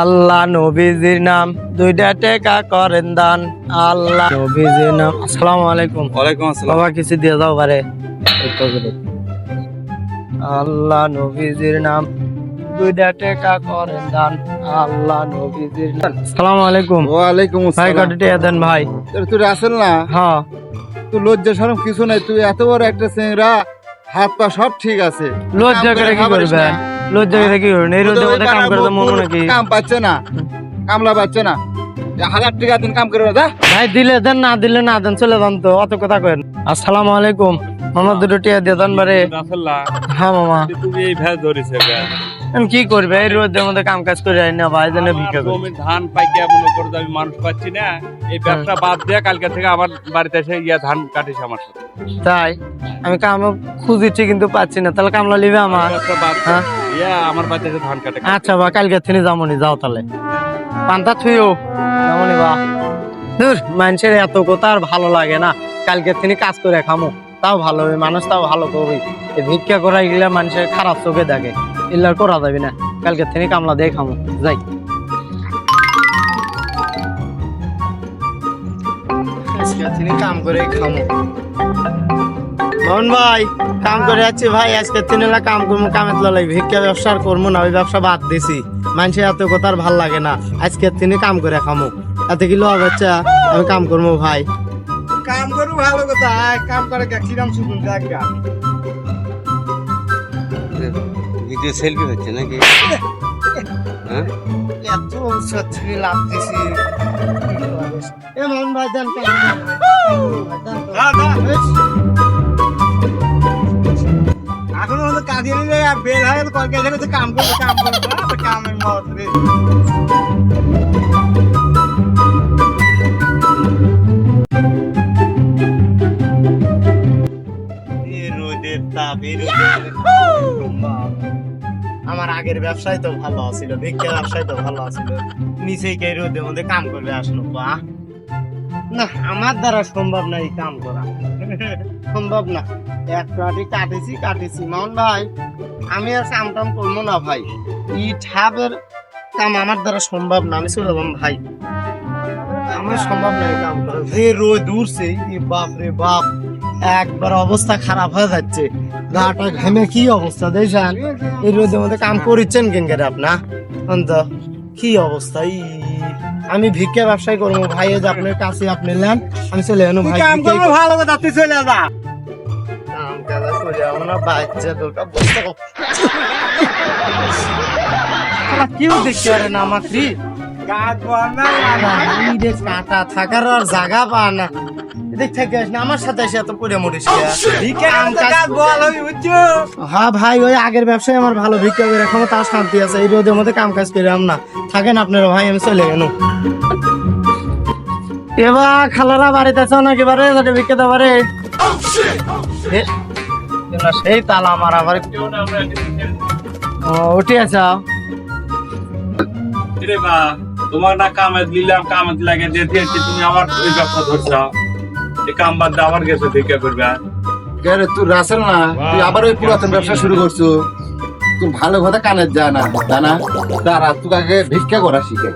আল্লাহ নবীজির নাম। দুইটা টেকা করেন দান। আল্লাহ নবীজির নাম। আসসালামু আলাইকুম। ওয়ালাইকুম আসসালাম। বাবা কিছু দিয়ে দাও পারে। আল্লাহ নবীজির নাম। দুইটা টেকা করেন দান। আল্লাহ নবীজির নাম। আসসালামু আলাইকুম। ভাই দেন ভাই? তুই আসল না? হ্যাঁ। তুই লজ্জা শরম কিছু নাই। তুই এত বড় একটা চেংরা হাত পা সব ঠিক আছে। লজ্জা করে কি না। লজ্জা করে কি করবেন এই রোদে মধ্যে কাম মন নাকি কাম পাচ্ছে না কামলা পাচ্ছে না। হাজার টাকা দিন কাম করে দা ভাই দিলে দেন না দিলে না দেন চলে যান তো অত কথা কেন আসসালামু আলাইকুম। মামা দুটো টিয়া দিয়ে দেন বারে। হ্যাঁ মামা। তুমি এই ভ্যাস ধরেছে কি করবে? এই রোদের মধ্যে কাম কাজ করে আই না ভাই জানে ভিক্ষা করি। ধান পাইকে মনে করো আমি মানুষ পাচ্ছি না। এই ব্যবসা বাদ দিয়ে কালকে থেকে আবার বাড়িতে এসে ইয়া ধান কাটিস আমার সাথে। তাই? আমি কাম খুঁজেছি কিন্তু পাচ্ছি না তাহলে কামলা লিবে আমার হ্যাঁ? ইয়া আমার বাড়িতে এসে ধান কাটে। আচ্ছা বা কালকে থেকে যামনি যাও তাহলে। পান্তা থুইও। যামনি বা। দূর মানুষের এত কথা আর ভালো লাগে না। কালকে তিনি কাজ করে খামো। তাও ভালো হবে মানুষ তাও ভালো করবে ভিক্ষা করা এগুলা মানুষের খারাপ চোখে দেখে। এগুলার করা যাবে না। কালকে তিনি কামলা দিয়ে খামো। যাই। খামো। ভাই, কাম করে ভাই। আজকে কাম ভিক্ষা ব্যবসা করব না, ওই ব্যবসা বাদ দিছি। মানুষের এত কথা আর ভালো লাগে না। তিনি কাম করে আমি কাম করব ভাই। কাম করু ভালো কথা। কাম করে কিরাম শুনুন দেখ ভিডিও সেলফি হচ্ছে নাকি? হ্যাঁ? এত সত্যি লাগতেছি। এ মোহন ভাই দেন কাম। এখন আমাদের কাজে নিলে বের হয় দেখে কাম করবে কাম করবে। কামের মত রে। আমার আগের ব্যবসায় তো ভালো ছিল ভিক্ষা ব্যবসায় তো ভালো ছিল নিচেই কে রোদের মধ্যে কাম করবে আসলো, বাহ। না, আমার দ্বারা সম্ভব না এই কাম করা। সম্ভব না। এক কাটি কাটেছি কাটেছি। মামন ভাই, আমি আর কাম টাম করব না ভাই। ই ঠাবের কাম আমার দ্বারা সম্ভব না, আমি চলে ভাই। আমার সম্ভব না কাম করা। যে রোদ উঠছে বাপ রে বাপ। একবার অবস্থা খারাপ হয়ে যাচ্ছে। গাটা ঘেমে কি অবস্থা দেখছেন? এই রোদের মধ্যে কাম করিচ্ছেন কেন আপনা? অন্ত কি অবস্থা? ই আমি ভিক্ষা ব্যবসায় করব ভাই যে আপনার কাছে আপনি নেন আমি চলে এনো ভাই কাম করব ভালো কথা তুই চলে যা। কাম কাজা করে আমার বাচ্চা কর। শালা কেউ দেখতে পারে না আমাকে কাজ কর না এই রে কাঁটা থাকার আর জায়গা পা না। এদিক থেকে আস না আমার সাথে এসে এত পড়ে মরিস হ্যাঁ ভাই ওই আগের ব্যবসায় আমার ভালো ভিক্ষা করে এখনও তার শান্তি আছে। এই রোদের মধ্যে কাম কাজ করে না। থাকেন আপনারা ভাই আমি চলে গেল এবার খালারা বাড়িতে আছো নাকি? বারে যাতে ভিক্ষা দেওয়া বারে এ- সেই তালা আমার আবার ও, উঠে আছো? রে বা? তোমার না কামে দিলাম কামে লাগে যে দিয়েছি তুমি আবার ওই ব্যবসা ধরছ। এই কাম বাদ দিয়ে আবার গেছো ভিক্ষা করবে? আরে তুই রাসেল না? তুই আবার ওই পুরাতন ব্যবসা শুরু করছ। তুই ভালো কথা কানে যা না জানা তারা তুই আগে ভিক্ষা করা শিখে